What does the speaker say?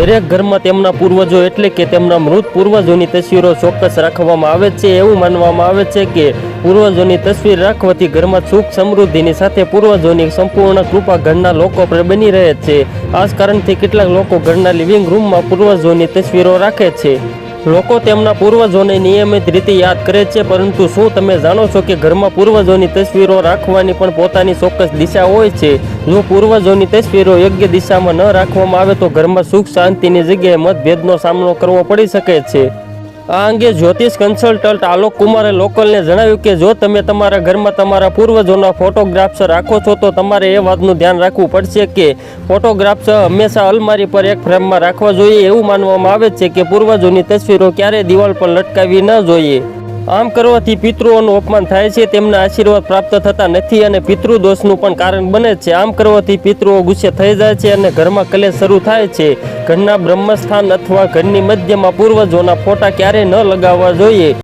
દરેક ઘરમાં તેમના પૂર્વજો એટલે કે તેમના મૃત પૂર્વજોની તસવીરો ચોક્કસ રાખવામાં આવે છે. એવું માનવામાં આવે છે કે પૂર્વજોની તસવીર રાખવાથી ઘરમાં સુખ સમૃદ્ધિની સાથે પૂર્વજોની સંપૂર્ણ કૃપા ઘરના લોકો પર બની રહે છે. આ જ કારણથી કેટલાક લોકો ઘરના લિવિંગ રૂમમાં પૂર્વજોની તસવીરો રાખે છે. લોકો તેમના પૂર્વજોને નિયમિત રીતે યાદ કરે છે, પરંતુ શું તમે જાણો છો કે ઘરમાં પૂર્વજોની તસવીરો રાખવાની પણ પોતાની ચોક્કસ દિશા હોય છે? જો પૂર્વજોની તસવીરો યોગ્ય દિશામાં ન રાખવામાં આવે તો ઘરમાં સુખ શાંતિની જગ્યાએ મતભેદનો સામનો કરવો પડી શકે છે. આ અંગે જ્યોતિષ કન્સલ્ટન્ટ આલોક કુમારે લોકલને જણાવ્યું કે જો તમે તમારા ઘરમાં તમારા પૂર્વજોના ફોટોગ્રાફ્સ રાખો છો, તો તમારે એ વાતનું ધ્યાન રાખવું પડશે કે ફોટોગ્રાફ્સ હંમેશા અલમારી પર એક ફ્રેમમાં રાખવા જોઈએ. એવું માનવામાં આવે છે કે પૂર્વજોની તસવીરો ક્યારેય દિવાલ પર લટકાવી ન જોઈએ. આમ કરવાથી પિતૃઓનું અપમાન થાય છે, તેમના આશીર્વાદ પ્રાપ્ત થતા નથી અને પિતૃદોષનું પણ કારણ બને છે. આમ કરવાથી પિતૃઓ ગુસ્સે થઈ જાય છે અને ઘરમાં કલેશ શરૂ થાય છે. ઘરના બ્રહ્મસ્થાન અથવા ઘરની મધ્યમાં પૂર્વજોના ફોટા ક્યારેય ન લગાવવા જોઈએ.